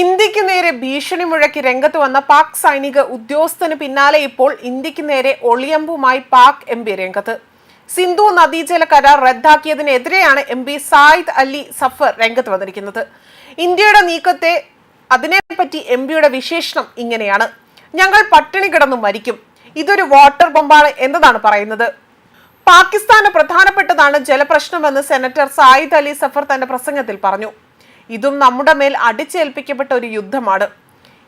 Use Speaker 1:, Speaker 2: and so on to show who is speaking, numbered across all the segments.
Speaker 1: ഇന്ത്യയ്ക്ക് നേരെ ഭീഷണി മുഴക്കി രംഗത്ത് വന്ന പാക് സൈനിക ഉദ്യോഗസ്ഥന് പിന്നാലെ ഇപ്പോൾ ഇന്ത്യയ്ക്ക് നേരെ ഒളിയമ്പുമായി പാക് എം പി രംഗത്ത്. സിന്ധു നദീജല കരാർ റദ്ദാക്കിയതിനെതിരെയാണ് എം പി സായിദ് അലി സഫർ രംഗത്ത് വന്നിരിക്കുന്നത്. ഇന്ത്യയുടെ നീക്കത്തെ അതിനെപ്പറ്റി എം പിയുടെ വിശേഷണം ഇങ്ങനെയാണ്. ഞങ്ങൾ പട്ടിണി കിടന്നു മരിക്കും. ഇതൊരു വാട്ടർ ബോംബാണ് എന്നതാണ് പറയുന്നത്. പാകിസ്ഥാന് പ്രധാനപ്പെട്ടതാണ് ജലപ്രശ്നമെന്ന് സെനറ്റർ സായിദ് അലി സഫർ തന്റെ പ്രസംഗത്തിൽ പറഞ്ഞു. ഇതും നമ്മുടെ മേൽ അടിച്ചേൽപ്പിക്കപ്പെട്ട ഒരു യുദ്ധമാണ്.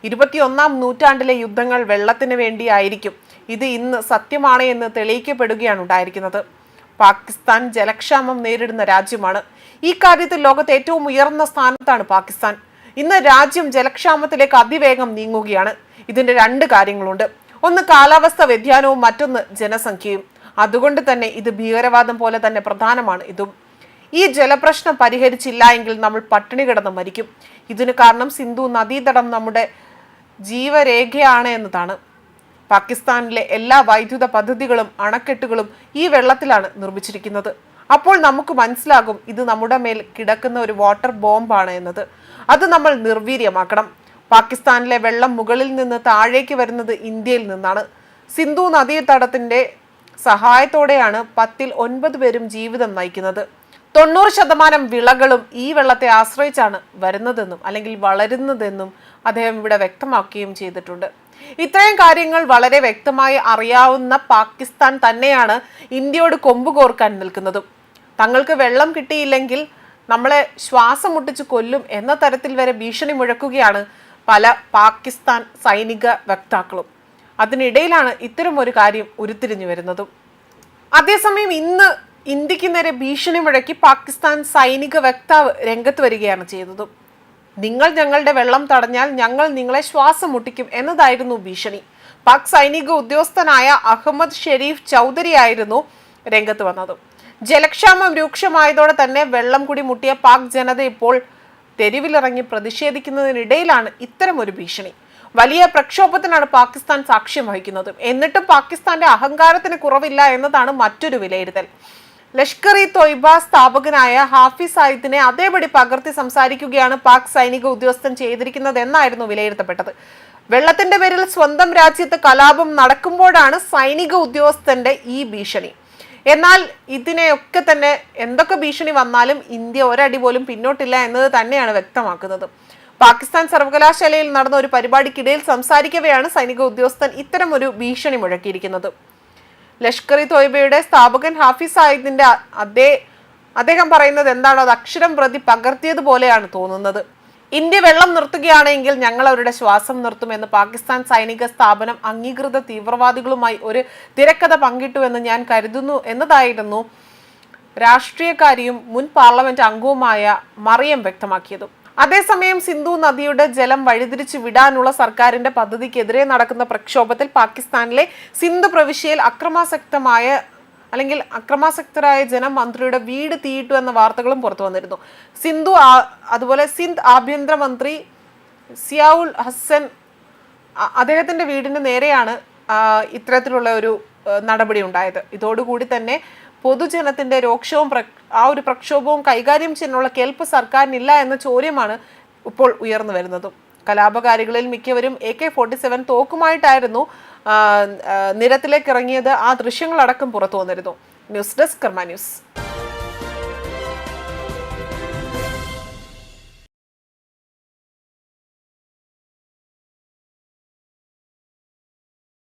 Speaker 1: ഇരുപത്തിയൊന്നാം നൂറ്റാണ്ടിലെ യുദ്ധങ്ങൾ വെള്ളത്തിന് വേണ്ടിയായിരിക്കും. ഇത് ഇന്ന് സത്യമാണ് എന്ന് തെളിയിക്കപ്പെടുകയാണ് ഉണ്ടായിരിക്കുന്നത്. പാകിസ്ഥാൻ ജലക്ഷാമം നേരിടുന്ന രാജ്യമാണ്. ഈ കാര്യത്തിൽ ലോകത്ത് ഏറ്റവും ഉയർന്ന സ്ഥാനത്താണ് പാകിസ്ഥാൻ. ഇന്ന് രാജ്യം ജലക്ഷാമത്തിലേക്ക് അതിവേഗം നീങ്ങുകയാണ്. ഇതിന്റെ രണ്ട് കാര്യങ്ങളുണ്ട്. ഒന്ന് കാലാവസ്ഥ വ്യതിയാനവും മറ്റൊന്ന് ജനസംഖ്യയും. അതുകൊണ്ട് തന്നെ ഇത് ഭീകരവാദം പോലെ തന്നെ പ്രധാനമാണ്. ഇതും ഈ ജലപ്രശ്നം പരിഹരിച്ചില്ല എങ്കിൽ നമ്മൾ പട്ടിണി കിടന്ന് മരിക്കും. ഇതിന് കാരണം സിന്ധു നദീതടം നമ്മുടെ ജീവരേഖയാണ് എന്നതാണ്. പാകിസ്ഥാനിലെ എല്ലാ വൈദ്യുത പദ്ധതികളും അണക്കെട്ടുകളും ഈ വെള്ളത്തിലാണ് നിർമ്മിച്ചിരിക്കുന്നത്. അപ്പോൾ നമുക്ക് മനസ്സിലാകും ഇത് നമ്മുടെ മേൽ കിടക്കുന്ന ഒരു വാട്ടർ ബോംബാണ് എന്നത്. അത് നമ്മൾ നിർവീര്യമാക്കണം. പാകിസ്ഥാനിലെ വെള്ളം മുകളിൽ നിന്ന് താഴേക്ക് വരുന്നത് ഇന്ത്യയിൽ നിന്നാണ്. സിന്ധു നദീതടത്തിന്റെ സഹായത്തോടെയാണ് പത്തിൽ ഒൻപത് പേരും ജീവിതം നയിക്കുന്നത്. തൊണ്ണൂറ് ശതമാനം വിളകളും ഈ വെള്ളത്തെ ആശ്രയിച്ചാണ് വരുന്നതെന്നും അല്ലെങ്കിൽ വളരുന്നതെന്നും അദ്ദേഹം ഇവിടെ വ്യക്തമാക്കുകയും ചെയ്തിട്ടുണ്ട്. ഇത്രയും കാര്യങ്ങൾ വളരെ വ്യക്തമായി അറിയാവുന്ന പാകിസ്ഥാൻ തന്നെയാണ് ഇന്ത്യയോട് കൊമ്പ് കോർക്കാൻ നിൽക്കുന്നതും. തങ്ങൾക്ക് വെള്ളം കിട്ടിയില്ലെങ്കിൽ നമ്മളെ ശ്വാസം മുട്ടിച്ച് കൊല്ലും എന്ന തരത്തിൽ വരെ ഭീഷണി മുഴക്കുകയാണ് പല പാകിസ്ഥാൻ സൈനിക വക്താക്കളും. അതിനിടയിലാണ് ഇത്തരം ഒരു കാര്യം ഉരുത്തിരിഞ്ഞു വരുന്നതും. അതേസമയം ഇന്ന് ഇന്ത്യയ്ക്ക് നേരെ ഭീഷണി മുഴക്കി പാകിസ്ഥാൻ സൈനിക വക്താവ് രംഗത്ത് വരികയാണ് ചെയ്തത്. നിങ്ങൾ ഞങ്ങളുടെ വെള്ളം തടഞ്ഞാൽ ഞങ്ങൾ നിങ്ങളെ ശ്വാസം മുട്ടിക്കും എന്നതായിരുന്നു ഭീഷണി. പാക് സൈനിക ഉദ്യോഗസ്ഥനായ അഹമ്മദ് ഷെരീഫ് ചൗധരി ആയിരുന്നു രംഗത്ത് വന്നത്. ജലക്ഷാമം രൂക്ഷമായതോടെ തന്നെ വെള്ളം കൂടി മുട്ടിയ പാക് ജനത ഇപ്പോൾ തെരുവിലിറങ്ങി പ്രതിഷേധിക്കുന്നതിനിടയിലാണ് ഇത്തരം ഒരു ഭീഷണി. വലിയ പ്രക്ഷോഭത്തിനാണ് പാകിസ്ഥാൻ സാക്ഷ്യം വഹിക്കുന്നത്. എന്നിട്ടും പാകിസ്ഥാന്റെ അഹങ്കാരത്തിന് കുറവില്ല എന്നതാണ് മറ്റൊരു വിലയിരുത്തൽ. ലഷ്കർ ഇ തൊയ്ബ സ്ഥാപകനായ ഹാഫിസ് സായിദിനെ അതേപടി പകർത്തി സംസാരിക്കുകയാണ് പാക് സൈനിക ഉദ്യോഗസ്ഥൻ ചെയ്തിരിക്കുന്നത് എന്നായിരുന്നു വിലയിരുത്തപ്പെട്ടത്. വെള്ളത്തിന്റെ പേരിൽ സ്വന്തം രാജ്യത്ത് കലാപം നടക്കുമ്പോഴാണ് സൈനിക ഉദ്യോഗസ്ഥന്റെ ഈ ഭീഷണി. എന്നാൽ ഇതിനെയൊക്കെ തന്നെ എന്തൊക്കെ ഭീഷണി വന്നാലും ഇന്ത്യ ഒരടി പോലും പിന്നോട്ടില്ല എന്നത് തന്നെയാണ് വ്യക്തമാക്കുന്നത്. പാകിസ്ഥാൻ സർവകലാശാലയിൽ നടന്ന ഒരു പരിപാടിക്കിടയിൽ സംസാരിക്കവെയാണ് സൈനിക ഉദ്യോഗസ്ഥൻ ഇത്തരം ഒരു ഭീഷണി മുഴക്കിയിരിക്കുന്നത്. ലഷ്കർ ഇ തോയ്ബയുടെ സ്ഥാപകൻ ഹാഫിസ് സായിദിന്റെ അതേ അദ്ദേഹം പറയുന്നത് എന്താണോ? അത് അക്ഷരം പ്രതി പകർത്തിയതുപോലെയാണ് തോന്നുന്നത്. ഇന്ത്യ വെള്ളം നിർത്തുകയാണെങ്കിൽ ഞങ്ങൾ അവരുടെ ശ്വാസം നിർത്തുമെന്ന് പാകിസ്ഥാൻ സൈനിക സ്ഥാപനം അംഗീകൃത തീവ്രവാദികളുമായി ഒരു തിരക്കഥ പങ്കിട്ടുവെന്ന് ഞാൻ കരുതുന്നു എന്നതായിരുന്നു രാഷ്ട്രീയക്കാരിയും മുൻ പാർലമെന്റ് അംഗവുമായ മറിയം വ്യക്തമാക്കിയതും. അതേസമയം സിന്ധു നദിയുടെ ജലം വഴിതിരിച്ചു വിടാനുള്ള സർക്കാരിന്റെ പദ്ധതിക്കെതിരെ നടക്കുന്ന പ്രക്ഷോഭത്തിൽ പാകിസ്ഥാനിലെ സിന്ധു പ്രവിശ്യയിൽ അക്രമാസക്തമായ അല്ലെങ്കിൽ അക്രമാസക്തരായ ജനം മന്ത്രിയുടെ വീട് തീയിട്ടു എന്ന വാർത്തകളും പുറത്തു വന്നിരുന്നു. സിന്ധു അതുപോലെ സിന്ധ് ആഭ്യന്തരമന്ത്രി സിയാവുൽ ഹസൻ അദ്ദേഹത്തിന്റെ വീടിന് നേരെയാണ് ഇത്തരത്തിലുള്ള ഒരു നടപടി ഉണ്ടായത്. ഇതോടുകൂടി തന്നെ പൊതുജനത്തിന്റെ രോക്ഷവും ആ ഒരു പ്രക്ഷോഭവും കൈകാര്യം ചെയ്യാനുള്ള കേൾപ്പ് സർക്കാരിനില്ല എന്ന ചോദ്യമാണ് ഇപ്പോൾ ഉയർന്നു വരുന്നതും. കലാപകാരികളിൽ മിക്കവരും എ കെ ഫോർട്ടി സെവൻ തോക്കുമായിട്ടായിരുന്നു നിരത്തിലേക്ക് ഇറങ്ങിയത് ആ ദൃശ്യങ്ങളടക്കം പുറത്തു വന്നിരുന്നു. News desk Karma news.